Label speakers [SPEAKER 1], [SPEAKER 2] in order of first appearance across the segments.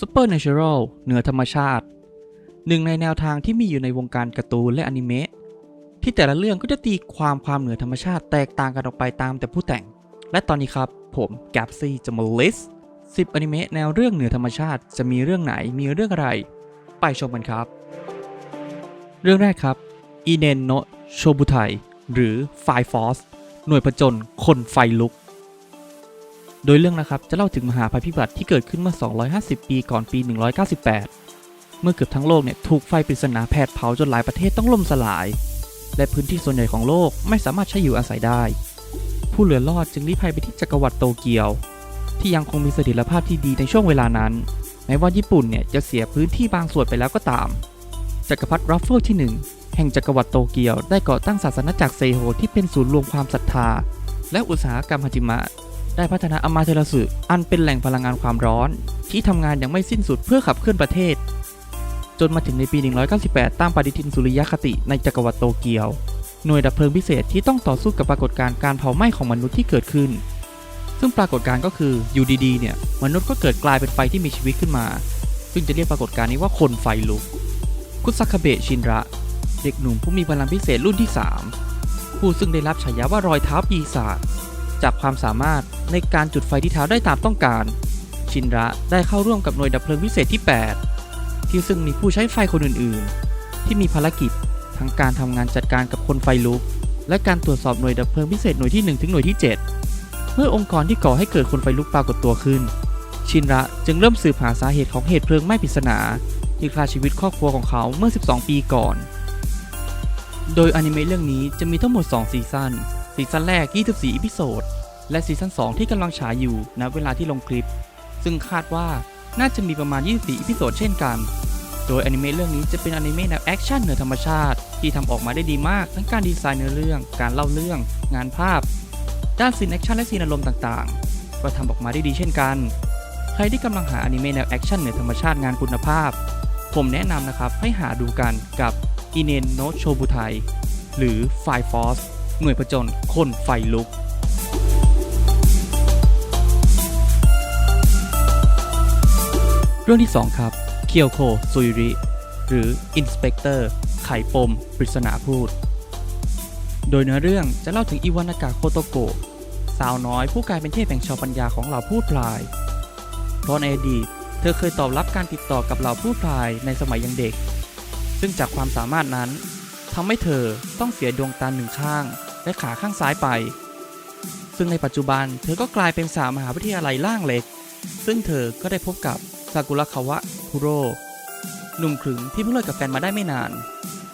[SPEAKER 1] Supernatural เหนือธรรมชาติ หนึ่งในแนวทางที่มีอยู่ในวงการการ์ตูนและอนิเมะที่แต่ละเรื่องก็จะตีความความเหนือธรรมชาติแตกต่างกันออกไปตามแต่ผู้แต่ง และตอนนี้ครับผมแกปซี่จะมาลิสต์10อนิเมะแนวเรื่องเหนือธรรมชาติจะมีเรื่องไหนมีเรื่องอะไร ไปชมกันครับ เรื่องแรกครับอีเนนโนโชบุไทหรือ Fire Force หน่วยผจญคนไฟลุก โดยเรื่องนะครับจะเล่าถึงมหาภัยพิบัติที่เกิดขึ้นเมื่อ 250 ปีก่อนปี 198 เมื่อเกือบทั้งโลกเนี่ยถูกไฟปริศนาแผดเผาจนหลายประเทศต้องล่มสลาย และพื้นที่ส่วนใหญ่ของโลกไม่สามารถใช้อยู่อาศัยได้ ผู้เหลือรอดจึงลี้ภัยไปที่จักรวรรดิโตเกียว ที่ยังคงมีเสถียรภาพที่ดีในช่วงเวลานั้นแม้ว่าญี่ปุ่นเนี่ยจะเสียพื้นที่บางส่วนไปแล้วก็ตาม จักรพรรดิรัฟเฟิลที่ 1 แห่งจักรวรรดิโตเกียวได้ก่อตั้งศาสนาจักรเซโฮที่เป็นศูนย์รวมความศรัทธา และอุตสาหกรรมฮาจิมะ ได้พัฒนาอามาเทราสึอันเป็นแหล่งพลังงานความร้อน ที่ทำงานอย่างไม่สิ้นสุดเพื่อขับเคลื่อนประเทศ จนมาถึงในปี 198 ตามปฏิทินสุริยคติในจักรวรรดิโตเกียว หน่วยดับเพลิงพิเศษที่ต้องต่อสู้กับปรากฏการณ์การเผาไหม้ของมนุษย์ที่เกิดขึ้น ซึ่งปรากฏการณ์ก็คืออยู่ดีๆเนี่ยมนุษย์ก็เกิดกลายเป็นไฟที่มีชีวิตขึ้นมา ซึ่งจะเรียกปรากฏการณ์นี้ว่าคนไฟลุก คุซากาเบะชินระ เด็กหนุ่มผู้มีพลังพิเศษรุ่นที่ 3 ผู้ซึ่งได้รับฉายาว่ารอยเท้าปีศาจ จากความสามารถในการจุดไฟที่เท้าได้ตามต้องการ ชินระได้เข้าร่วมกับหน่วยดับเพลิงพิเศษที่ 8 ที่ซึ่งมีผู้ใช้ไฟคนอื่นๆ ที่มีภารกิจทั้งการทำงานจัดการกับคนไฟลุก และการตรวจสอบหน่วยดับเพลิงพิเศษหน่วยที่ 1 ถึงหน่วยที่ 7 เมื่อองค์กรที่ก่อให้เกิดคนไฟลุกปรากฏตัวขึ้น ชินระจึงเริ่มสืบหาสาเหตุของเหตุเพลิงไหม้ปริศนาที่ฆ่าชีวิตครอบครัวของเขาเมื่อ 12 ปีก่อน โดยอนิเมะเรื่องนี้จะมีทั้งหมด 2 ซีซั่น ซีซั่นแรก 24 อีพิโซด และซีซั่น2 ที่กำลังฉายอยู่ณเวลาที่ลงคลิป ซึ่งคาดว่าน่าจะมีประมาณ 24 อีพิโซดเช่นกัน โดยอนิเมะเรื่องนี้จะเป็นอนิเมะแนวแอคชั่นเหนือธรรมชาติ ที่ทำออกมาได้ดีมากทั้งการดีไซน์เนื้อเรื่อง การเล่าเรื่อง งานภาพ ด้านซีนแอคชั่นและซีนอารมณ์ต่างๆ ก็ทำออกมาได้ดีเช่นกัน ใครที่กำลังหาอนิเมะแนวแอคชั่นเหนือธรรมชาติงานคุณภาพ ผมแนะนำนะครับให้หาดูกันกับอินเนนโนโชบุไทหรือ Fire Force หน่วยผจญคนไฟลุกเรื่องที่ 2 ครับ เคียวโคซุยริ หรือ Inspector ไขปม ปริศนาพูด โดยเนื้อเรื่องจะเล่าถึงอิวานากะโคโตโกะสาวน้อยผู้กลายเป็นเทพแห่งชาวปัญญาของเหล่าพูดพลาย เพราะในอดีตเธอเคยตอบรับการติดต่อกับเหล่าผู้พลายในสมัยยังเด็ก ซึ่งจากความสามารถนั้นทำให้เธอต้องเสียดวงตาหนึ่งข้าง และขาข้างซ้ายไป ซึ่งในปัจจุบันเธอก็กลายเป็นสาวมหาวิทยาลัยล่างเล็ก ซึ่งเธอก็ได้พบกับซากุระคาวะคุโร่หนุ่มขรึงที่เพิ่งเลิกกับแฟนมาได้ไม่นาน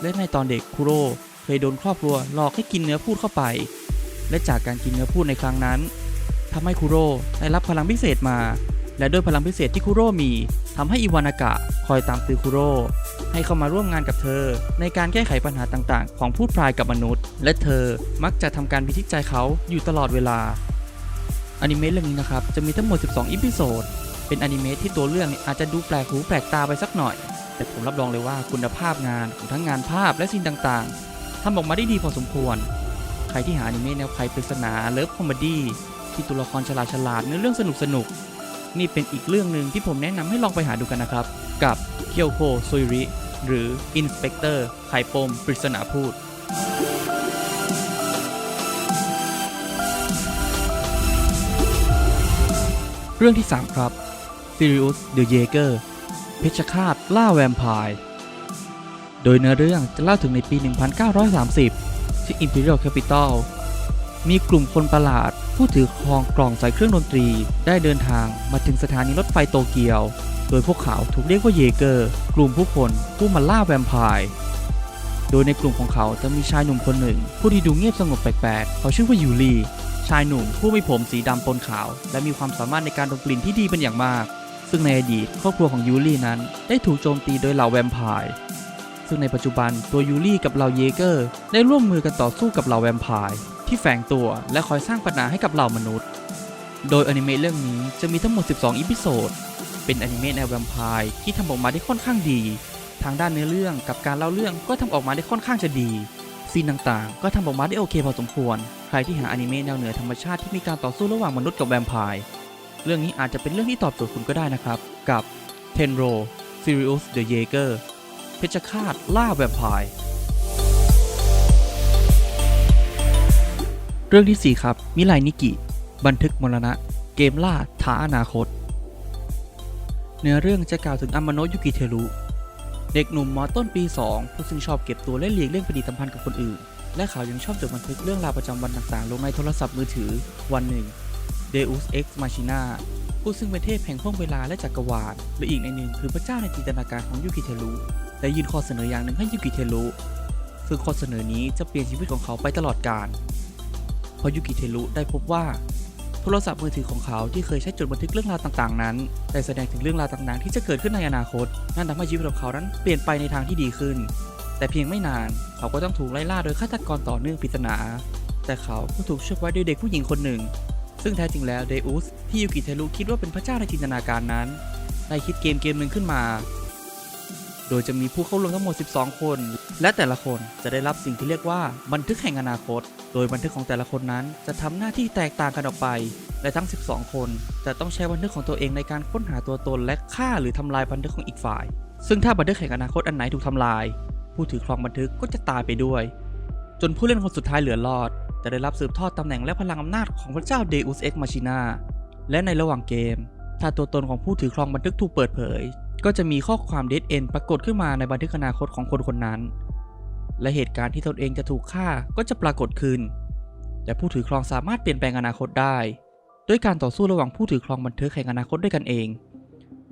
[SPEAKER 1] และในตอนเด็กคุโร่เคยโดนครอบครัวหลอกให้กินเนื้อพูดเข้าไป และจากการกินเนื้อพูดในครั้งนั้นทำให้คุโร่ได้รับพลังพิเศษมา และด้วยพลังพิเศษที่คุโร่มี ทำให้อิวานากะคอยตามตือคุโร่ให้เข้ามาร่วมงานกับเธอ ในการแก้ไขปัญหาต่างๆ ของพูดพลายกับมนุษย์ และเธอมักจะทำการพิชิตใจเขาอยู่ตลอดเวลาอนิเมะเรื่องนี้นะครับ จะมีทั้งหมด 12 อีพิโซด เป็นอนิเมะที่ตัวเรื่องอาจจะดูแปลกหูแปลกตาไปสักหน่อย แต่ผมรับรองเลยว่าคุณภาพงานของทั้งงานภาพและซีนต่างๆทำออกมาได้ดีพอสมควร ใครที่หาอนิเมะแนวไขปริศนาเลิฟคอมเมดี้ที่ตัวละครฉลาดฉลาดๆเนื้อเรื่องสนุกสนุกๆ นี่เป็นอีกเรื่องหนึ่งที่ผมแนะนำให้ลองไปหาดูกันนะครับ กับเคียวโคซุยริ หรือ Inspector ไข่ปมปริศนาพูดเรื่องที่ 3 ครับ Sirius the Jaeger เพชฌฆาตล่าแวมไพร์ โดยเนื้อเรื่องจะเล่าถึงในปี 1930 ที่ Imperial Capital มีกลุ่มคนประหลาด ผู้ถือครองกล่องใส่เครื่องดนตรี ได้เดินทางมาถึงสถานีรถไฟโตเกียว โดยพวกเขาถูกเรียกว่าเยเกอร์ กลุ่มผู้คนผู้มาล่าแวมไพร์โดยในกลุ่มของเขาจะมีชายหนุ่มคนหนึ่ง ผู้ที่ดูเงียบสงบแปลกๆเขาชื่อว่ายูรีชายหนุ่มผู้มีผมสีดำปนขาว และมีความสามารถในการดมกลิ่นที่ดีเป็นอย่างมาก ซึ่งในอดีตครอบครัวของยูรีนั้น ได้ถูกโจมตีโดยเหล่าแวมไพร์ซึ่งในปัจจุบันตัวยูรีกับเหล่าเยเกอร์ ได้ร่วมมือกันต่อสู้กับเหล่าแวมไพร์ ที่แฝงตัวและคอยสร้างปัญหาให้กับเหล่ามนุษย์ โดยอนิเมะเรื่องนี้จะมีทั้งหมด 12 อีพิโซด เป็นอนิเมะแนวแวมไพร์ที่ทำออกมาได้ค่อนข้างดี ทางด้านเนื้อเรื่องกับการเล่าเรื่องก็ทำออกมาได้ค่อนข้างจะดี ซีนต่างๆ ก็ทำออกมาได้โอเคพอสมควร ใครที่หาอนิเมะแนวเหนือธรรมชาติที่มีการต่อสู้ระหว่างมนุษย์กับแวมไพร์ เรื่องนี้อาจจะเป็นเรื่องที่ตอบโจทย์คุณก็ได้นะครับ กับเทนโรซิริอุสเดอะเยเกอร์เพชฌฆาตล่าแวมไพร์ รื่องที่ 4 ครับ มิไลนิกิ บันทึกมรณะ เกมล่าท้าอนาคต เนื้อเรื่องจะกล่าวถึงอามโนยุกิเทรุ เด็กหนุ่มมอต้นปี 2 ผู้ซึ่งชอบเก็บตัวและเลียงเรื่องปฏิสัมพันธ์กับคนอื่น และเขายังชอบจดบันทึกเรื่องราวประจำวันต่างๆ ลงในโทรศัพท์มือถือ วันหนึ่ง Deus Ex Machina ผู้ซึ่งเป็นเทพแห่งห้วงเวลาและจักรวาลและอีกในหนึ่งคือพระเจ้าในจินตนาการของยุกิเทรุได้ยื่นข้อเสนออย่างหนึ่งให้ยุกิเทรุซึ่งข้อเสนอนี้จะเปลี่ยนชีวิตของเขาไปตลอดกาล ราะยุกิเทรุได้พบว่า โทรศัพท์มือถือของเขาที่เคยใช้จดบันทึกเรื่องราวต่างๆ นั้นได้แสดงถึงเรื่องราวต่างๆ ที่จะเกิดขึ้นในอนาคต นั่นทำให้ชีวิตของเขานั้นเปลี่ยนไปในทางที่ดีขึ้น แต่เพียงไม่นานเขาก็ต้องถูกไล่ล่าโดยฆาตกรต่อเนื่องปริศนา แต่เขาก็ถูกช่วยไว้ด้วยเด็กผู้หญิงคนหนึ่ง ซึ่งแท้จริงแล้วเดอุสที่ยูกิเทรุคิดว่าเป็นพระเจ้าในจินตนาการนั้นได้คิดเกมเกมหนึ่งขึ้นมา โดยจะมีผู้เข้าร่วมทั้งหมด 12 คน และแต่ละคนจะได้รับสิ่งที่เรียกว่าบันทึกแห่งอนาคต โดยบันทึกของแต่ละคนนั้นจะทำหน้าที่แตกต่างกันออกไป และทั้ง 12 คนจะต้องใช้บันทึกของตัวเองในการค้นหาตัวตนและฆ่าหรือทำลายบันทึกของอีกฝ่าย ซึ่งถ้าบันทึกแห่งอนาคตอันไหนถูกทำลาย ผู้ถือครองบันทึกก็จะตายไปด้วย จนผู้เล่นคนสุดท้ายเหลือรอดจะได้รับสืบทอดตำแหน่งและพลังอำนาจของพระเจ้า Deus Ex Machina และในระหว่างเกม ถ้าตัวตนของผู้ถือครองบันทึกถูกเปิดเผย ก็จะมีข้อความ Dead End ปรากฏขึ้นมาในบันทึกอนาคตของคนคนนั้น และเหตุการณ์ที่ตนเองจะถูกฆ่าก็จะปรากฏขึ้นแต่ผู้ถือครองสามารถเปลี่ยนแปลงอนาคตได้ด้วยการต่อสู้ระหว่างผู้ถือครองบันทึกแห่งอนาคตด้วยกันเอง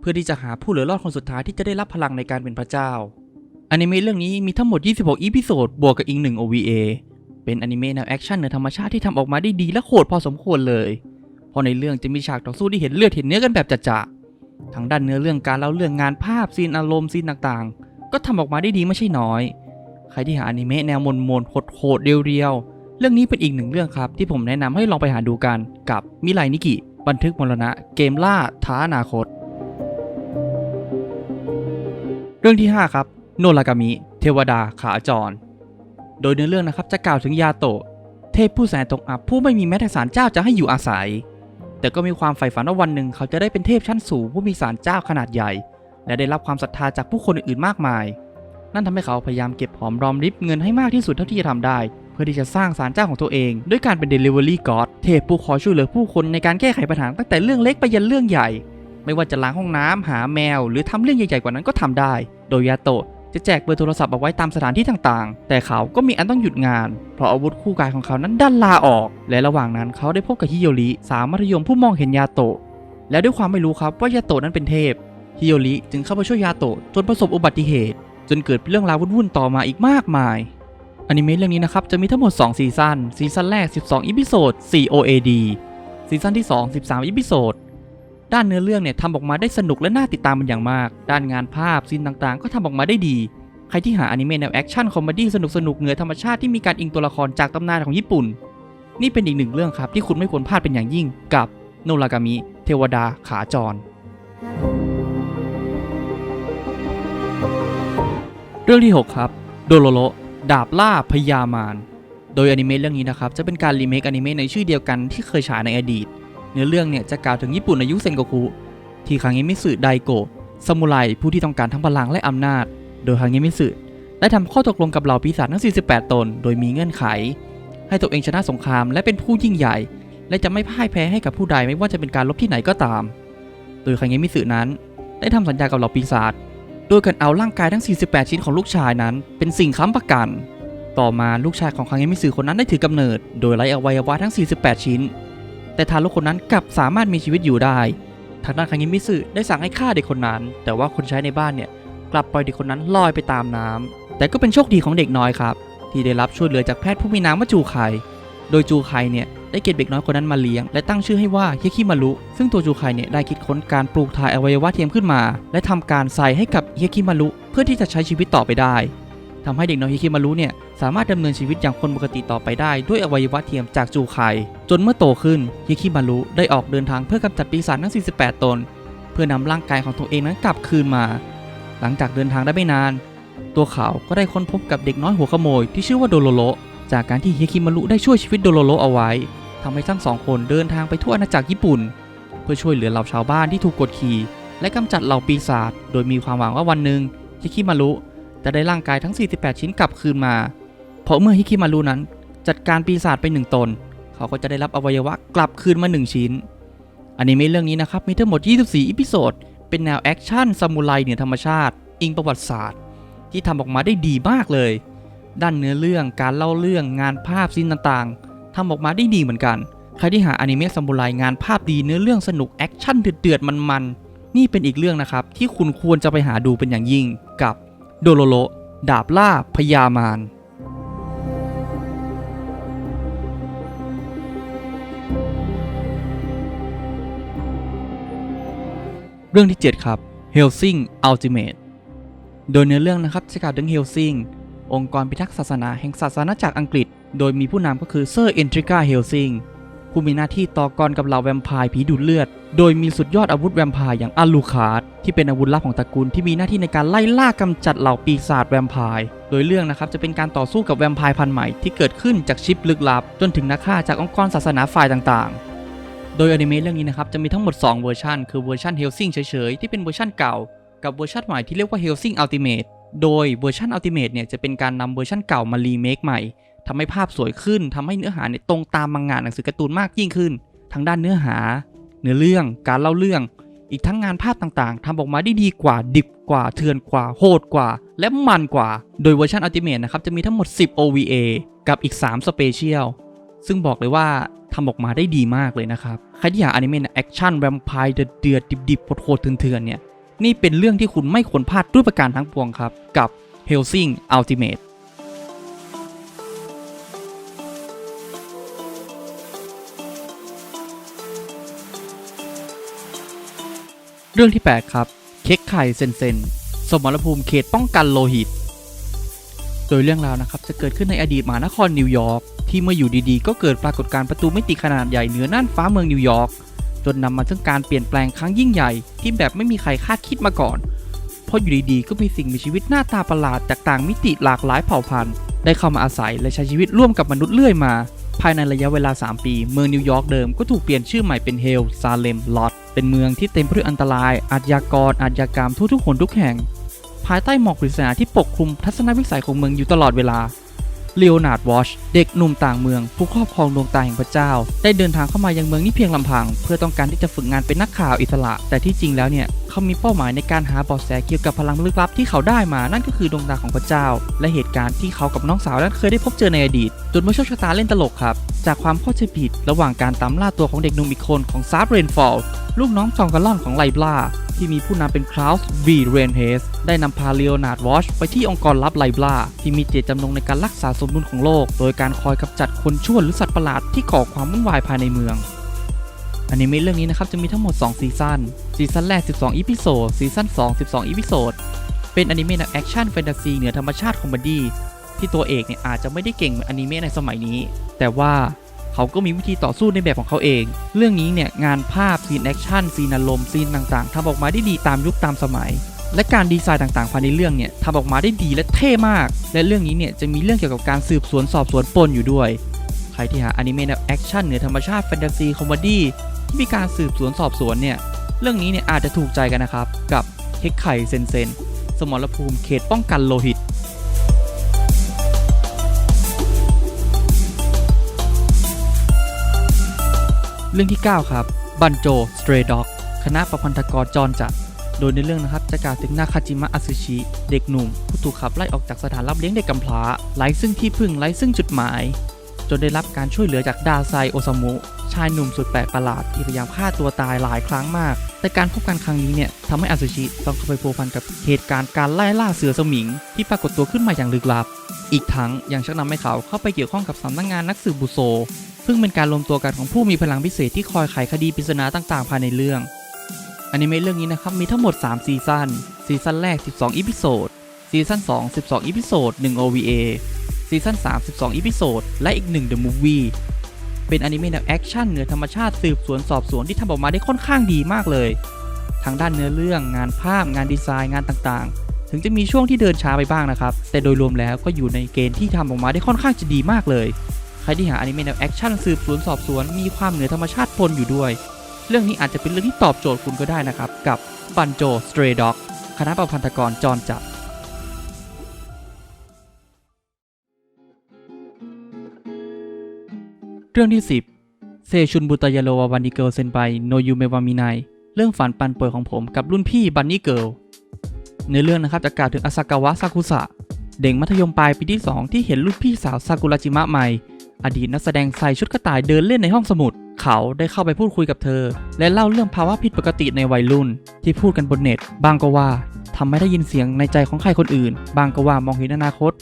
[SPEAKER 1] เพื่อที่จะหาผู้เหลือรอดคนสุดท้ายที่จะได้รับพลังในการเป็นพระเจ้าอนิเมะเรื่องนี้มีทั้งหมด 26 อีพิโซด บวกกับอีก 1 OVA เป็นอนิเมะแนวแอคชั่นเหนือธรรมชาติที่ทำออกมาได้ดีและโหดพอสมควรเลย เพราะในเรื่องจะมีฉากต่อสู้ที่เห็นเลือดเห็นเนื้อกันแบบจะๆ ทั้งด้านเนื้อเรื่องการเล่าเรื่องงานภาพซีนอารมณ์ซีนต่างๆ ก็ทำออกมาได้ดีไม่ใช่น้อย ใครที่หาอนิเมะแนวมนมนๆโหดๆเรียวๆ เรื่องนี้เป็นอีกหนึ่งเรื่องครับ ที่ผมแนะนำให้ลองไปหาดูกันกับมิไลนิกิบันทึกมรณะเกมล่าท้าอนาคต เรื่องที่ 5 ครับ โนรากามิ เทวดาขาจร โดยเนื้อเรื่องนะครับจะกล่าวถึงยาโตะเทพผู้แสนตกอับผู้ไม่มีแม้แต่ศาลเจ้าจะให้อยู่อาศัย แต่ก็มีความใฝ่ฝันว่าวันหนึ่งเขาจะได้เป็นเทพชั้นสูงผู้มีศาลเจ้าขนาดใหญ่ และได้รับความศรัทธาจากผู้คนอื่นๆมากมาย นั่นทำให้เขาพยายามเก็บหอมรอมริบเงินให้มากที่สุดเท่าที่จะทำได้ เพื่อที่จะสร้างศาลเจ้าของตัวเอง ด้วยการเป็น Delivery God เทพผู้คอยช่วยเหลือผู้คนในการแก้ไขปัญหาตั้งแต่เรื่องเล็กไปยันเรื่องใหญ่ ไม่ว่าจะล้างห้องน้ำหาแมว หรือทำเรื่องใหญ่ๆกว่านั้นก็ทำได้ โดยยาโตะ จะแจกเบอร์โทรศัพท์เอาไว้ตามสถานที่ต่างๆ แต่เขาก็มีอันต้องหยุดงาน เพราะอาวุธคู่กายของเขานั้นดันลาออก และระหว่างนั้นเขาได้พบกับฮิโยริสาวมัธยมผู้มองเห็นยาโตะ และด้วยความไม่รู้ครับว่ายาโตะนั้นเป็นเทพ ฮิโยริจึงเข้าไปช่วยยาโตะจนประสบอุบัติเหตุ จนเกิดเรื่องราววุ่นๆต่อมาอีกมากมายอนิเมะเรื่องนี้นะครับจะมีทั้งหมด 2 ซีซั่น ซีซั่นแรก 12 อีพิโซด 4 OAD ซีซั่นที่ 2 13 อีพิโซด ด้านเนื้อเรื่องเนี่ยทำออกมาได้สนุกและน่าติดตามเป็นอย่างมาก ด้านงานภาพซีนต่างๆ ก็ทำออกมาได้ดี ใครที่หาอนิเมะแนวแอคชั่นคอมเมดี้สนุกๆเหนือธรรมชาติที่มีการอิงตัวละครจากตำนานของญี่ปุ่น นี่เป็นอีกหนึ่งเรื่องครับที่คุณไม่ควรพลาดเป็นอย่างยิ่งกับโนรากามิเทวดาขาจร เรื่องที่ 6 ครับโดโลโรดาบล่าพญามาร โดยอนิเมะเรื่องนี้นะครับจะเป็นการรีเมคอนิเมะในชื่อเดียวกันที่เคยฉายในอดีต เนื้อเรื่องเนี่ยจะกล่าวถึงญี่ปุ่นในยุคเซนโกคุ ที่คางเงมิสึไดโกะซามูไรผู้ที่ต้องการทั้งพลังและอำนาจ โดยคางเงมิสึได้ทำข้อตกลงกับเหล่าปีศาจทั้ง 48 ตน โดยมีเงื่อนไข ให้ตัวเองชนะสงครามและเป็นผู้ยิ่งใหญ่ และจะไม่พ่ายแพ้ให้กับผู้ใดไม่ว่าจะเป็นการลบที่ไหนก็ตาม โดยคางเงมิสึนั้น ได้ทำสัญญากับเหล่าปีศาจโดยการเอาร่างกายทั้ง 48 ชิ้นของลูกชายนั้น เป็นสิ่งค้ำประกัน ต่อมาลูกชายของคังเงมิสึคนนั้นได้ถือกำเนิด โดยไร้อวัยวะทั้ง 48 ชิ้น แต่ทารกคนนั้นกลับสามารถมีชีวิตอยู่ได้ ทางด้านคังเงมิสึได้สั่งให้ฆ่าเด็กคนนั้น แต่ว่าคนใช้ในบ้านเนี่ยกลับปล่อยเด็กคนนั้นลอยไปตามน้ำแต่ก็เป็นโชคดีของเด็กน้อยครับที่ได้รับช่วยเหลือจากแพทย์ผู้มีนามว่าจูไค โดยจูไคเนี่ยได้เก็บเด็กน้อยคนนั้นมาเลี้ยง และตั้งชื่อให้ว่าเฮคิมารุ ซึ่งตัวจูไคเนี่ยได้คิดค้นการปลูกถ่ายอวัยวะเทียมขึ้นมา และทำการใส่ให้กับเฮคิมารุเพื่อที่จะใช้ชีวิตต่อไปได้ ทำให้เด็กน้อยเฮคิมารุเนี่ยสามารถดำเนินชีวิตอย่างคนปกติต่อไปได้ ด้วยอวัยวะเทียมจากจูไคจนเมื่อโตขึ้นเฮคิมารุได้ออกเดินทางเพื่อกำจัดปีศาจทั้ง 48 ตน เพื่อนำร่างกายของตัวเองนั้นกลับคืนมา หลังจากเดินทางได้ไม่นาน ตัวเขาก็ได้ค้นพบกับเด็กน้อยหัวขโมยที่ชื่อว่าโดโลโรจากการที่เฮคิมารุได้ช่วยชีวิตโดโลโรเอาไว้ทำให้ทั้งสองคนเดินทางไปทั่วอาณาจักรญี่ปุ่น เพื่อช่วยเหลือเหล่าชาวบ้านที่ถูกกดขี่และกำจัดเหล่าปีศาจโดยมีความหวังว่าวันหนึ่งฮิคิมารุ จะได้ร่างกายทั้ง 48 ชิ้นกลับคืนมา เพราะเมื่อฮิคิมารุนั้น จัดการปีศาจไปหนึ่งตน เขาก็จะได้รับอวัยวะกลับคืนมาหนึ่งชิ้นอนิเมะเรื่องนี้นะครับมีทั้งหมด 24 อีพิโซด เป็นแนวแอคชั่นซามูไรเหนือธรรมชาติ อิงประวัติศาสตร์ ที่ทำออกมาได้ดีมากเลย ด้านเนื้อเรื่องการเล่าเรื่องงานภาพซีนต่างๆทำออกมาได้ดีเหมือนกัน ใครที่หาอนิเมะซามูไรงานภาพดีเนื้อเรื่องสนุกแอคชั่นเดือดๆมันๆนี่เป็นอีกเรื่องนะครับที่คุณควรจะไปหาดูเป็นอย่างยิ่งกับ โดโลโล ดาบล่าพญามารเรื่องที่ 7 ครับ Helsing Ultimate โดยเนื้อเรื่องนะครับจะกล่าวถึงเฮลซิงองค์กรพิทักษ์ศาสนาแห่งศาสนาจักรอังกฤษ โดยมีผู้นำก็คือเซอร์เอนทริกาเฮลซิง ผู้มีหน้าที่ต่อกรกับเหล่าแวมไพร์ผีดูดเลือด โดยมีสุดยอดอาวุธแวมไพร์อย่างอัลลูคาร์ดที่เป็นอาวุธลับของตระกูลที่มีหน้าที่ในการไล่ล่ากำจัดเหล่าปีศาจแวมไพร์ โดยเรื่องนะครับจะเป็นการต่อสู้กับแวมไพร์พันธุ์ใหม่ที่เกิดขึ้นจากชิปลึกลับ จนถึงนักฆ่าจากองค์กรศาสนาฝ่ายต่างๆ โดยอนิเมะเรื่องนี้นะครับจะมีทั้งหมด 2 เวอร์ชันคือเวอร์ชันเฮลซิงเฉยๆที่เป็นเวอร์ชันเก่า กับเวอร์ชันใหม่ที่เรียกว่า Helsing Ultimate โดยเวอร์ชัน Ultimate เนี่ยจะเป็นการนำเวอร์ชันเก่ามารีเมคใหม่ ทำให้ภาพสวยขึ้นทำให้เนื้อหาเนี่ยตรงตามมังงะหนังสือการ์ตูนมากยิ่งขึ้น ทั้งด้านเนื้อหา เนื้อเรื่อง การเล่าเรื่อง อีกทั้งงานภาพต่างๆทำออกมาได้ดีกว่า ดิบกว่า เถื่อนกว่า โหดกว่า และมันกว่า โดยเวอร์ชัน Ultimate นะครับ จะมีทั้งหมด 10 OVA กับอีก3 Special ซึ่งบอกเลยว่าทำออกมาได้ดีมากเลยนะครับ ใครที่อยากอนิเมะแอคชั่นแวมไพร์เดือดๆดิบๆโหดๆเถื่อนๆเนี่ย นี่เป็นเรื่องที่คุณไม่ควรพลาดด้วยประการทั้งปวงครับ กับ Helsing Ultimate เรื่องที่ 8 ครับ เค้กไข่เซนเซนสมรภูมิเขตป้องกันโลหิต โดยเรื่องราวนะครับจะเกิดขึ้นในอดีตมหานครนิวยอร์กที่เมื่ออยู่ดีๆ ก็เกิดปรากฏการณ์ประตูมิติขนาดใหญ่เหนือน่านฟ้าเมืองนิวยอร์กจนนำมาซึ่งการเปลี่ยนแปลงครั้งยิ่งใหญ่ที่แบบไม่มีใครคาดคิดมาก่อน เพราะอยู่ดีๆ ก็มีสิ่งมีชีวิตหน้าตาประหลาดจากต่างมิติหลากหลายเผ่าพันธุ์ได้เข้ามาอาศัยและใช้ชีวิตร่วมกับมนุษย์เรื่อยมา ภายในระยะเวลา 3 ปี เมืองนิวยอร์กเดิมก็ถูกเปลี่ยนชื่อใหม่เป็นเฮลซาเลมลอต เป็นเมืองที่เต็มไปด้วยอันตราย อาชญากร อาชญากรรมทุกทุกๆคนทุกแห่ง ภายใต้หมอกปริศนาที่ปกคลุมทัศนวิสัยของเมืองอยู่ตลอดเวลา เลโอนาร์ดวอชเด็กหนุ่มต่างเมือง ผู้ครอบครองดวงตาแห่งพระเจ้า ได้เดินทางเข้ามายังเมืองนี้เพียงลำพัง เพื่อต้องการที่จะฝึกงานเป็นนักข่าวอิสระ แต่ที่จริงแล้วเนี่ยเขามีเป้าหมายในการหาเบาะแสเกี่ยวกับพลังลึกลับที่เขาได้มานั่นก็คือดวงตาของพระเจ้า และเหตุการณ์ที่เขากับน้องสาวนั้นเคยได้พบเจอในอดีตจนเมื่อโชคชะตาเล่นตลกครับจากความเข้าใจผิดระหว่างการตามล่าตัวของเด็กหนุ่มอีกคนของซาร์เรนฟอลลูกน้องจองกาลอนของไลบลาที่มีผู้นำเป็นคลาวส์วีเรนเฮสได้นำพาเลโอนาร์ดวอชไปที่องค์กรลับไลบลาที่มีเจตจำนงในการรักษาสมดุลของโลก โดยการคอยกำจัดคนชั่วหรือสัตว์ประหลาดที่ก่อความวุ่นวายภายในเมืองอนิเมะเรื่องนี้นะครับจะมีทั้งหมด 2 ซีซั่น ซีซั่นแรก 12 อีพิโซด ซีซั่น 2 12 อีพิโซด เป็นอนิเมะแนวแอคชั่นแฟนตาซีเหนือธรรมชาติคอมเมดี้ที่ตัวเอกเนี่ยอาจจะไม่ได้เก่งเหมือนอนิเมะในสมัยนี้ แต่ว่าเขาก็มีวิธีต่อสู้ในแบบของเขาเอง เรื่องนี้เนี่ยงานภาพซีนแอคชั่นซีนอารมณ์ซีนต่างๆทำออกมาได้ดีตามยุคตามสมัย และการดีไซน์ต่างๆภายในเรื่องเนี่ยทำออกมาได้ดีและเท่มาก และเรื่องนี้เนี่ยจะมีเรื่องเกี่ยวกับการสืบสวนสอบสวนปนอยู่ด้วย ใครที่หาอนิเมะแนวแอคชั่นเหนือธรรมชาติแฟนตาซีคอมเมดี้ที่มีการสืบสวนสอบสวนเนี่ยเรื่องนี้เนี่ยอาจจะถูกใจกันนะครับ กับเฮกไข่เซนเซนสมรภูมิเขตป้องกันโลหิตเรื่องที่ 9 ครับ บันโจ สเตรด็อก คณะประพันธกรจรจัด โดยในเรื่องนะครับจะกล่าวถึงนาคาจิมะอาซึชิเด็กหนุ่มผู้ถูกขับไล่ออกจากสถานรับเลี้ยงเด็กกำพร้าไร้ซึ่งที่พึ่งไร้ซึ่งจุดหมาย จนได้รับการช่วยเหลือจากดาไซโอซามุชายหนุ่มสุดแปลกประหลาดที่พยายามฆ่าตัวตายหลายครั้งมาก แต่การพบกันครั้งนี้เนี่ยทำให้อาซึชิต้องเข้าไปพัวพันกับเหตุการณ์การไล่ล่าเสือสมิง ที่ปรากฏตัวขึ้นมาอย่างลึกลับ อีกทั้งยังชักนำให้เขาเข้าไปเกี่ยวข้องกับสำนักงานนักสืบบุโซซึ่งเป็นการรวมตัวกันของผู้มีพลังพิเศษที่คอยไขคดีปริศนาต่างๆ ภายในเรื่อง อนิเมะเรื่องนี้นะครับมีทั้งหมด 3 ซีซั่น ซีซั่นแรก 12 อีพิโซด ซีซั่น2 12 อีพิโซด 1 OVA ซีซั่น3 12 อีพิโซด และอีก 1 The Movie เป็นอนิเมะแนวแอคชั่นเหนือธรรมชาติสืบสวนสอบสวนที่ทำออกมาได้ค่อนข้างดีมากเลยทั้งด้านเนื้อเรื่อง งานภาพ งานดีไซน์ งานต่างๆ ถึงจะมีช่วงที่เดินช้าไปบ้างนะครับ แต่โดยรวมแล้วก็อยู่ในเกณฑ์ที่ทำออกมาได้ค่อนข้างจะดีมากเลย ใครที่หาอนิเมะแนวแอคชั่นสืบสวนสอบสวนมีความเหนือธรรมชาติปนอยู่ด้วย เรื่องนี้อาจจะเป็นเรื่องที่ตอบโจทย์คุณก็ได้นะครับ กับบันโจสเตรด็อกคณะประพันธกรจรจัดเรื่องที่ 10 เซชุนบุตยาโลวาบันนี่เกิลเซนไปโนยูเมวามินายเรื่องฝันปันป่วยของผมกับรุ่นพี่บันนี่เกิลในเรื่องนะครับจะกล่าวถึงอาซากาวะซากุสะเด็กมัธยมปลายปีที่ 2 ที่เห็นรุ่นพี่สาวซากุระจิมะใหม่ อดีตนักแสดงใส่ชุดกระต่ายเดินเล่นในห้องสมุด เขาได้เข้าไปพูดคุยกับเธอ และเล่าเรื่องภาวะผิดปกติในวัยรุ่น ที่พูดกันบนเน็ต บางก็ว่าทำไม่ได้ยินเสียงในใจของใครคนอื่น บางก็ว่ามองเห็นอนาคต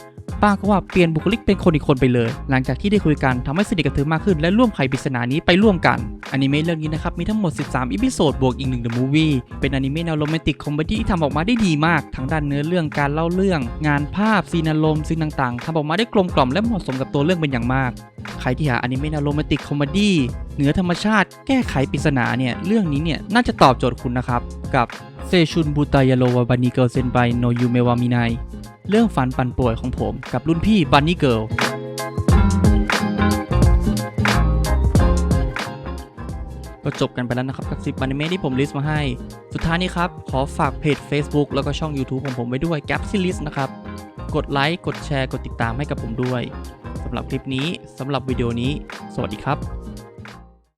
[SPEAKER 1] บาก็ว่าเปลี่ยนบุคลิกเป็นคนอีกคนไปเลย หลังจากที่ได้คุยกันทำให้สนิทกับเธอมากขึ้นและร่วมไขปริศนานี้ไปร่วมกันอนิเมะเรื่องนี้นะครับมีทั้งหมด 13 อีพิโซดบวกอีกหนึ่ง The Movie เป็นอนิเมะแนวโรแมนติกคอมเมดี้ที่ทำออกมาได้ดีมากทั้งด้านเนื้อเรื่องการเล่าเรื่อง งานภาพซีนอารมณ์ซีนต่างๆทำออกมาได้กลมกล่อมและเหมาะสมกับตัวเรื่องเป็นอย่างมาก ใครที่หาอนิเมะแนวโรแมนติกคอมเมดี้เหนือธรรมชาติแก้ไขปริศนาเนี่ยเรื่องนี้เนี่ยน่าจะตอบโจทย์คุณนะครับกับเซชุนบูตายาโลวาบานิเกิลเซนไบโนยูเมวามินาย เรื่องฝันปั่นป่วยของผมกับรุ่นพี่บันนี่เกิลก็จบกันไปแล้วนะครับกับ 10อนิเมะที่ผมลิสต์มาให้ สุดท้ายนี้ครับ ขอฝากเพจ Facebook แล้วก็ช่อง YouTube ของผมไว้ด้วย g a p s y List นะครับ กดไลค์ กดแชร์ กดติดตามให้กับผมด้วย สำหรับคลิปนี้ สำหรับวิดีโอนี้ สวัสดีครับ